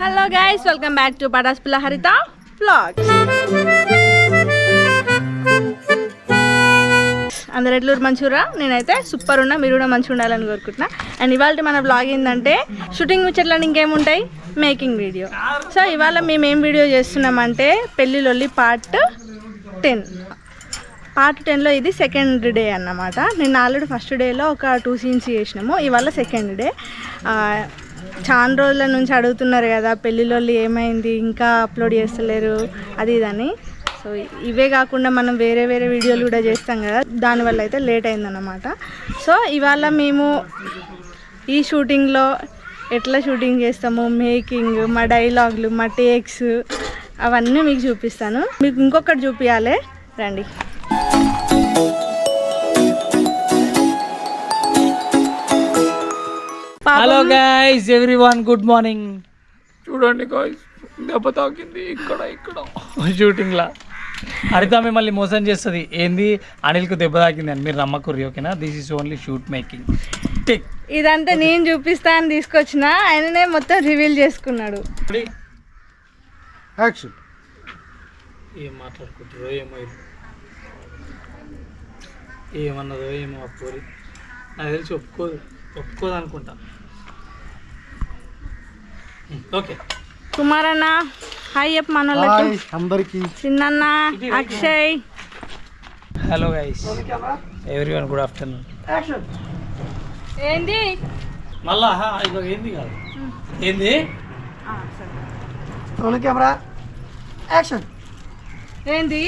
Hello guys welcome back to Patas Pilla Haritha blog అందరు ఎట్లూరు మంచిగా నేనైతే సూపర్ ఉన్నా మీరు కూడా మంచిగా ఉండాలని కోరుకుంటున్నా. అండ్ ఇవాళ మన బ్లాగ్ ఏంటంటే షూటింగ్ ముచ్చట్లని ఇంకేముంటాయి? మేకింగ్ వీడియో సో ఇవాళ మేము ఏం వీడియో చేస్తున్నామంటే పెళ్ళిలొల్లి పార్ట్ టెన్ పార్ట్ టెన్లో ఇది సెకండ్ డే అన్నమాట. నేను ఆల్రెడీ ఫస్ట్ డేలో ఒక టూ సీన్స్ చేసినాము. ఇవాళ సెకండ్ డే చాలా రోజుల నుంచి అడుగుతున్నారు కదా పెళ్ళిళ్ళు ఏమైంది ఇంకా అప్లోడ్ చేస్తలేరు అది ఇదని. సో ఇవే కాకుండా మనం వేరే వేరే వీడియోలు కూడా చేస్తాం కదా దానివల్ల అయితే లేట్ అయిందన్నమాట. సో ఇవాళ మేము ఈ షూటింగ్లో ఎట్లా షూటింగ్ చేస్తాము మేకింగ్ మా డైలాగులు మా టేక్స్ అవన్నీ మీకు చూపిస్తాను. మీకు ఇంకొకటి చూపించాలి రండి. Hello guys everyone good morning చూడండి గాయ్స్ దెబ్బ తాకింది ఇక్కడ ఇక్కడ. షూటింగ్ లా. హరిత మిమ్మల్ని మోసం చేస్తుంది. ఏంది? అనిల్కు దెబ్బ తాకింది అని. మీరు నమ్మకూరి ఓకేనా? This is only shoot making take ఇదంతా నేను చూపిస్తా అని తీసుకొచ్చిన. ఆయననే మొత్తం రివీల్ చేసుకున్నాడు. యాక్షన్ ఏం మాట్లాడుకుంటారో ఏమో. ఏమన్నదో ఏమో అప్పురి నాకు తెలిసి ఒప్పుకోదు ఒప్పుకోదు అనుకుంటా ఓకే కుమారన్న హాయ్ చెప్పు మనోళ్ళకి. హాయ్ అందరికి. Chinnanna Akshay. Hello guys everyone good afternoon ఏంది? మళ్ళా హా, ఇదో ఏంది కాదు? ఏంది? రోల్ కెమెరా యాక్షన్ ఏంది?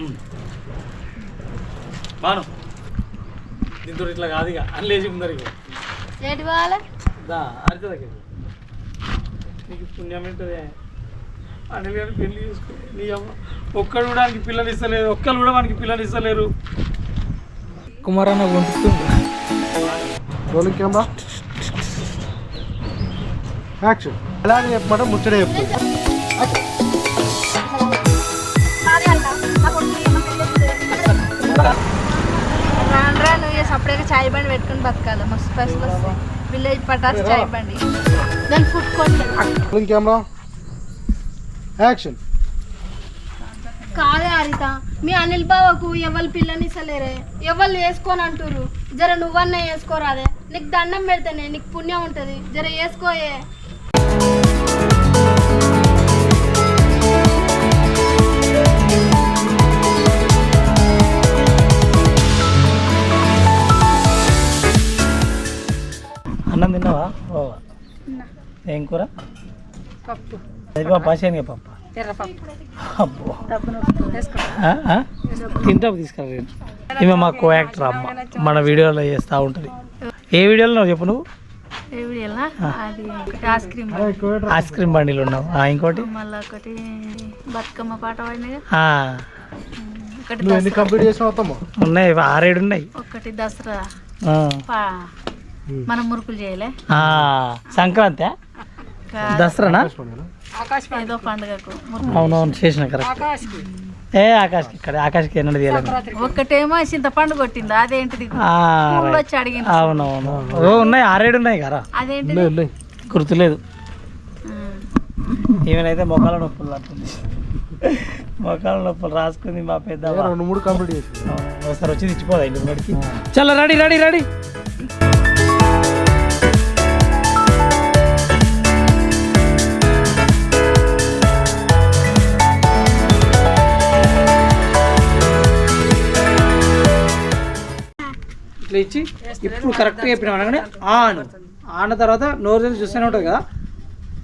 ఉమ్. బాను. దీంతో ఇట్లా కాదు ఇక. అని లేచి ముందర ఇక ఏంటి వాళ్ళ దా అరిత దగ్గర నీకు పుణ్యం ఏంటదే అనిల్ గారిని పెళ్ళి చేసుకో నీ అమ్మ ఒక్కడు కూడా వానికి పిల్లలు ఇస్తలేరు ఒక్కరు కూడా వానికి పిల్లలు ఇస్తలేరు. Rolling camera. యాక్షన్. ఎలాగ చెప్పమంటే ముచ్చడే చెప్తుంది. రాను రాను ఇక సపరేట్గా చాయ్ బండి పెట్టుకుని బతకాలి. మస్తు స్పెషల్ వస్తాయి విలేజ్ పటాస్ చాయ్ బండి. దాని ఫుడ్ కోర్ట్. కెమెరా. యాక్షన్. కాదే హరిత మీ అనిల్ బావకు ఎవరు పిల్లని ఇస్తలేరే? ఎవరు వేసుకొని అంటారు జర నువ్వన్నా వేసుకోరాదే. నీకు దండం పెడితేనే నీకు పుణ్యం ఉంటుంది. జర వేసుకోయే. అన్నం తిన్నావా? ఓ. ఏం కూర? పప్పు. పప్ప. శనగ పప్ప. అబ్బో? తింటాపు తీసుకురా ఈమె మా కో యాక్టర్ అమ్మ. మన వీడియోలో చేస్తూ ఉంటుంది. ఏ వీడియోలో చెప్పు నువ్వు? ఏ వీడియోనా అది ఐస్ క్రీమ్ ఐస్ క్రీమ్ బండిలో ఉన్నావు. ఆ, ఇంకోటి? మళ్ళీ ఒకటి బతుకమ్మ పాట ఉన్నాయి ఆరేడు ఉన్నాయి. ఒకటి దసరా. ఆ. పా. మనం మురుకులు చేయలే? ఆ, సంక్రాంతి దసరానా? ఏదో పండుగకు అవునవును చేసిన కరెక్ట్. ఏ ఇక్కడ ఆకాశ్కి ఎన్నడూ తీయలేదు ఒక్కటేమో చింతపండు కొట్టింది? అదేంటిది. వచ్చి అడిగింది. అవునవును. ఓ ఉన్నాయి ఆరేడు ఉన్నాయి కదా? అదేంటిది? గుర్తులేదు. ఈమెనైతే మొక్కల నొప్పులు అంటుంది. మొక్కల నొప్పులు రాసుకుంది మా పెద్ద రెండు మూడు కంప్లీట్ చేసి. ఒకసారి వచ్చి తెచ్చిపోదా ఇంటి ముందరికి చలో రెడీ రెడీ రెడీ. ఇట్లా ఇచ్చి ఇప్పుడు కరెక్ట్గా చెప్పినాం అనగానే ఆన్ ఆన్ తర్వాత నోరు తెరిచి చూస్తూనే ఉంటుంది కదా.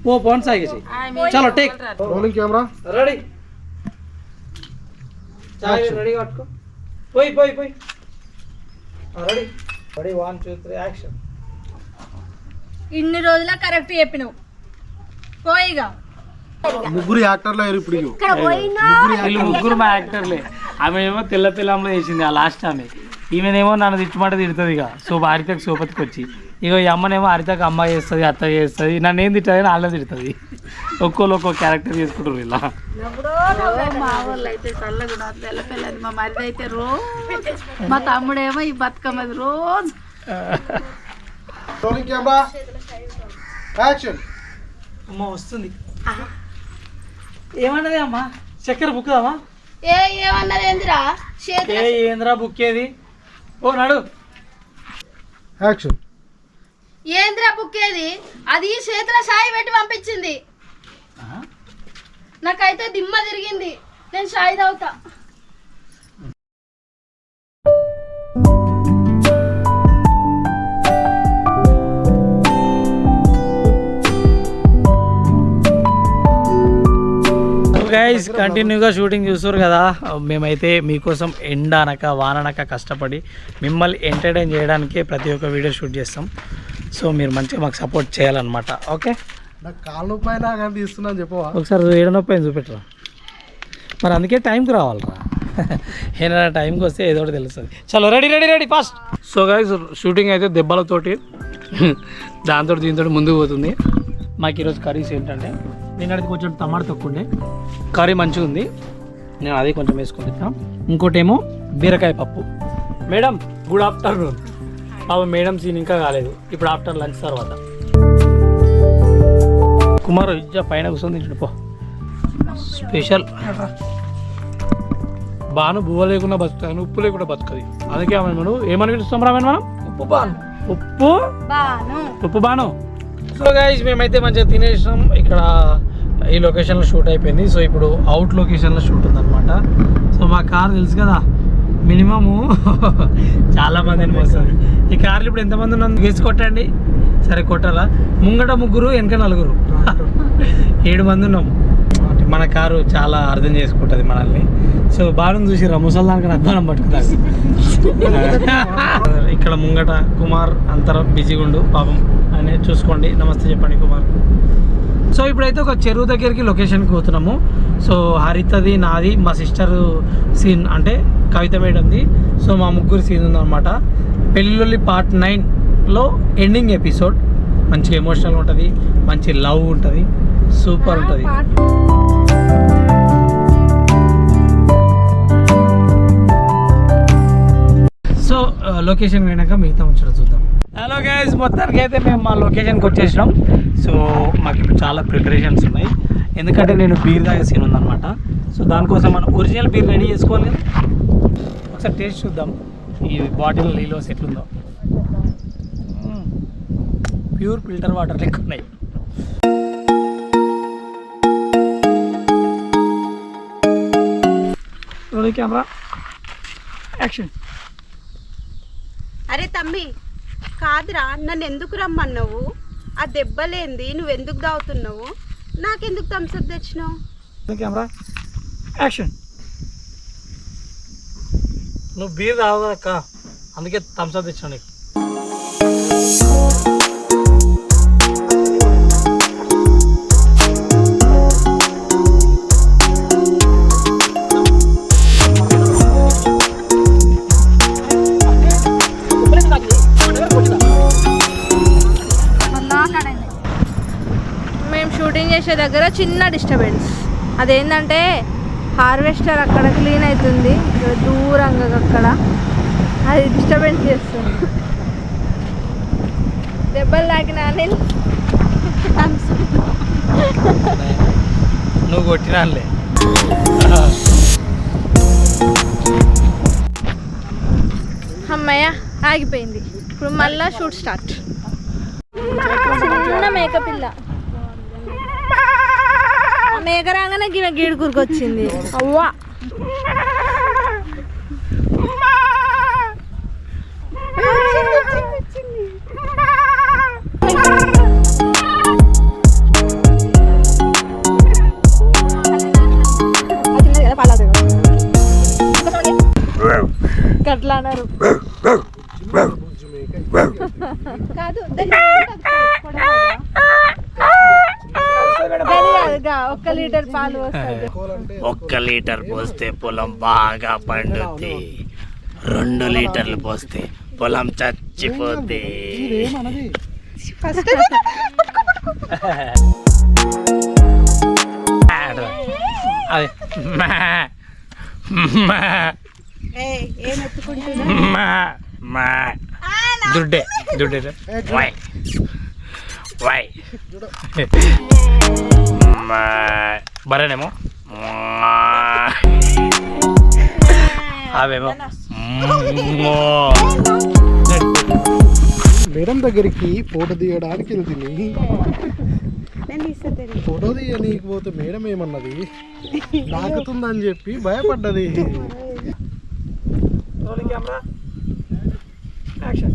ఓ పవన్ సాగేసి చలో టేక్ రోలింగ్ కెమెరా రెడీ చాయ్ రెడీ పట్టుకో. పోయి పోయి పోయి. Ready ready one two three action ఇన్ని రోజుల కరెక్ట్ చెప్పినావు. పోయిగా ముగ్గురు యాక్టర్లు అయ్యారు ఇప్పుడు ముగ్గురు మా యాక్టర్లే. ఆమె ఏమో తెల్ల పిల్లంలో వేసింది ఆ లాస్ట్ ఆమె. ఈమెనేమో నన్ను తిట్టమంటే తిడుతుంది ఇక. సో హరితకు సోపతికి వచ్చి. ఇక ఈ అమ్మనేమో హరితకు అమ్మ చేస్తుంది అత్త చేస్తుంది. నన్ను ఏం తిట్టదు వాళ్ళే తిడుతుంది. ఒక్కోళ్ళు ఒక్కో క్యారెక్టర్ చేసుకుంటారు ఇలా. మా వాళ్ళు అయితే చల్లగా మా మరిది అయితే రోజు మా తమ్ముడేమో ఈ బతుకమ్మది రోజు అమ్మ వస్తుంది. ఏమన్నది అమ్మా? చక్కెర బుక్కుదామా? ఏ ఏమన్నది ఏందిరా? ఏంద్రా బుక్ ఏది ఓ నడు. యాక్షన్ ఏందిరా బుక్ ఏది అది చేతుల సాయి పెట్టి పంపించింది. నాకైతే దిమ్మ తిరిగింది. నేను సాయి తాగుతా గైస్ కంటిన్యూగా షూటింగ్ చూస్తారు కదా. మేమైతే మీకోసం ఎండ అనక వాననక కష్టపడి మిమ్మల్ని ఎంటర్టైన్ చేయడానికే ప్రతి ఒక్క వీడియో షూట్ చేస్తాం. సో మీరు మంచిగా మాకు సపోర్ట్ చేయాలన్నమాట. ఓకే నాకు కాలు నొప్పి అయినా కానీ తీస్తున్నాను చెప్పవా? ఒకసారి ఏడనొప్పి చూపెట్టరా. మరి అందుకే టైంకి రావాలరా. ఏదైనా టైంకి వస్తే ఏదో ఒకటి తెలుస్తుంది. చలో ready ready ready fast so guys shooting అయితే దెబ్బలతోటి దాంతో దీంతో ముందుకు పోతుంది. మాకు ఈరోజు కర్రీస్ ఏంటంటే నిన్నటిది కొంచెం టమాటా తక్కువ ఉండే. కర్రీ మంచిగా ఉంది. నేను అదే కొంచెం వేసుకొని తింటాం. ఇంకోటి ఏమో బీరకాయ పప్పు. మేడం గుడ్ ఆఫ్టర్నూన్ బాబు మేడం సీన్ ఇంకా కాలేదు. ఇప్పుడు ఆఫ్టర్ లంచ్ తర్వాత. కుమార్ ఇజ్జా పైన కూర్చొని పో. స్పెషల్ బాను బువ్వ లేకుండా బతుకుతాను ఉప్పు లేకుండా బతుకది. అందుకే ఆమె మనం ఏమని పిలుస్తాం రా మనం ఉప్పు బాను. ఉప్పు? బాను. ఉప్పు బాను. సో గైస్ మేమైతే మంచిగా తినేసాం ఇక్కడ ఈ లొకేషన్లో షూట్ అయిపోయింది. సో ఇప్పుడు అవుట్ లొకేషన్లో షూట్ ఉందన్నమాట. సో మా కార్ తెలుసు కదా మినిమము చాలా మందిని మోస్తుంది ఈ కార్లు ఇప్పుడు ఎంతమంది ఉన్నాం గేసి కొట్టండి. సరే కొట్టాలా? ముంగట ముగ్గురు వెనక నలుగురు. ఏడు మంది ఉన్నాం. మన కారు చాలా అర్థం చేసుకుంటుంది మనల్ని. సో బాగా చూసిరా ముసల్దానికి అద్దానం పట్టుకుంటారు ఇక్కడ ముంగట కుమార్ అంతరం బిజీగా ఉండు పాపం. అని చూసుకోండి. నమస్తే చెప్పండి కుమార్. ఇప్పుడైతే ఒక చెరువు దగ్గరికి లొకేషన్కి పోతున్నాము. సో హరితది నాది మా సిస్టర్ సీన్ అంటే కవిత మేడంది. సో మా ముగ్గురు సీన్ ఉందన్నమాట. పెళ్ళిళ్ళి పార్ట్ నైన్లో ఎండింగ్ ఎపిసోడ్. మంచి ఎమోషనల్ ఉంటుంది మంచి లవ్ ఉంటుంది సూపర్ ఉంటుంది. సో లొకేషన్ పోయినాక మిగతా ముచ్చట చూద్దాం. హలో గైస్ మొత్తానికి అయితే మేము మా లొకేషన్కి వచ్చేసినాం. సో మాకు ఇప్పుడు చాలా ప్రిపరేషన్స్ ఉన్నాయి. ఎందుకంటే నేను బీర్ తాగే సీన్ ఉందన్నమాట. సో దానికోసం మనం ఒరిజినల్ బీర్ రెడీ చేసుకోవాలి. కదా ఒకసారి టేస్ట్ చూద్దాం. ఈ బాటిల్ లీలోస్ ఎట్లుందో. ప్యూర్ ఫిల్టర్ వాటర్ లెక్క ఉన్నాయి. కెమెరా యాక్షన్ అరే తమ్మి కాదురా నన్ను ఎందుకు రమ్మన్నావు? ఆ దెబ్బలేంది నువ్వు ఎందుకు దావుతున్నావు నాకెందుకు థమ్స్అప్ తెచ్చినావు? కెమెరా యాక్షన్ నువ్వు బీర్ తాగు అక్క? అందుకే థమ్స్అప్ తెచ్చాను నీకు. దగ్గర చిన్న డిస్టర్బెన్స్ అదేంటంటే హార్వెస్టర్ అక్కడ క్లీన్ అవుతుంది దూరంగా అక్కడ. అది డిస్టర్బెన్స్ చేస్తుంది. దెబ్బలు తాకిన అనిల్ నువ్వు కొట్టినానులే. అమ్మయ్య ఆగిపోయింది. ఇప్పుడు మళ్ళా షూట్ స్టార్ట్ చిన్న మేక పిల్ల ఆ మేక రాగానే గిన గీడు కూరుకొచ్చింది. అవ్వా. గట్లా అన్నారు కాదు తెలియదుగా ఒక్క లీటర్ పాలు వస్తుంది ఒక్క లీటర్ పోస్తే పొలం బాగా పండుద్ది. రెండు లీటర్లు పోస్తే పొలం చచ్చిపోద్ది. అదే. మా, మా, మా, మా. దుడ్డే దుడ్డే. వై. వై. బరేనేమో. అవేమో మేడం దగ్గరికి ఫోటో తీయడానికి వెళ్తుంది. ఫోటో తీయనీకి పోతే మేడం ఏమన్నది? నాకుతుందని చెప్పి భయపడ్డది. యాక్షన్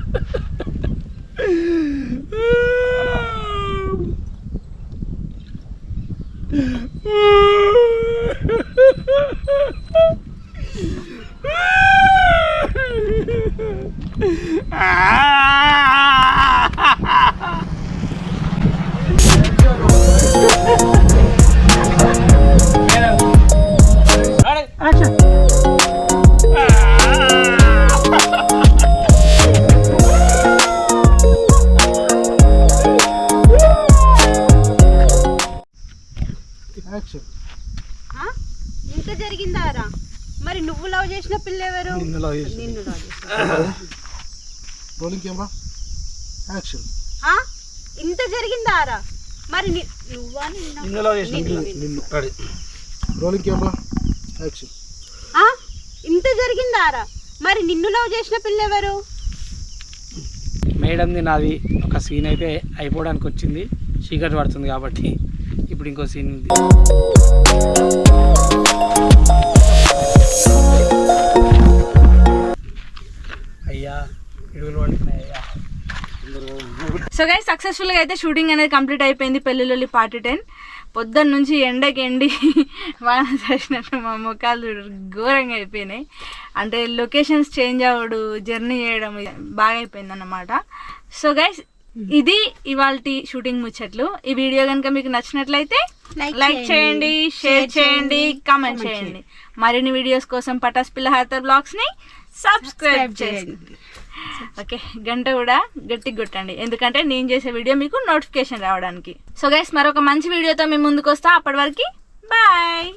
రోలింగ్ కెమెరా యాక్షన్ ఆ? ఇంత జరిగిందారా? మరి ని- నువ్వా నిన్న? నిన్ను, నిన్ను. రోలింగ్ కెమెరా యాక్షన్ ఆ? ఇంత జరిగిందారా? మరి నిన్ను లవ్ చేసిన పిల్ల ఎవరు మేడంది నాది ఒక సీన్ అయితే అయిపోవడానికి వచ్చింది చీకటి పడుతుంది కాబట్టి ఇప్పుడు ఇంకో సీన్ సో గైస్ సక్సెస్ఫుల్గా అయితే షూటింగ్ అనేది కంప్లీట్ అయిపోయింది పెళ్ళిళ్ళి పార్టీ టెన్ పొద్దున్న నుంచి ఎండకి ఎండి వాన చేసినట్టు మా ముఖాలు ఘోరంగా అయిపోయినాయి. అంటే లొకేషన్స్ చేంజ్ అవ్వడు జర్నీ చేయడం బాగా అయిపోయింది అన్నమాట సో గైస్ ఇది ఇవాళ షూటింగ్ ముచ్చట్లు. ఈ వీడియో కనుక మీకు నచ్చినట్లయితే లైక్ చేయండి షేర్ చేయండి కామెంట్ చేయండి. మరిన్ని వీడియోస్ కోసం పటాస్ పిల్ల హార్తర్ బ్లాగ్స్ని సబ్స్క్రైబ్ చేయండి. ఓకే గంట కూడా గట్టిగా కొట్టండి. ఎందుకంటే నేను చేసే వీడియో మీకు నోటిఫికేషన్ రావడానికి. సో గైస్ మరొక మంచి వీడియోతో మేము ముందుకు వస్తా. అప్పటి వరకు బాయ్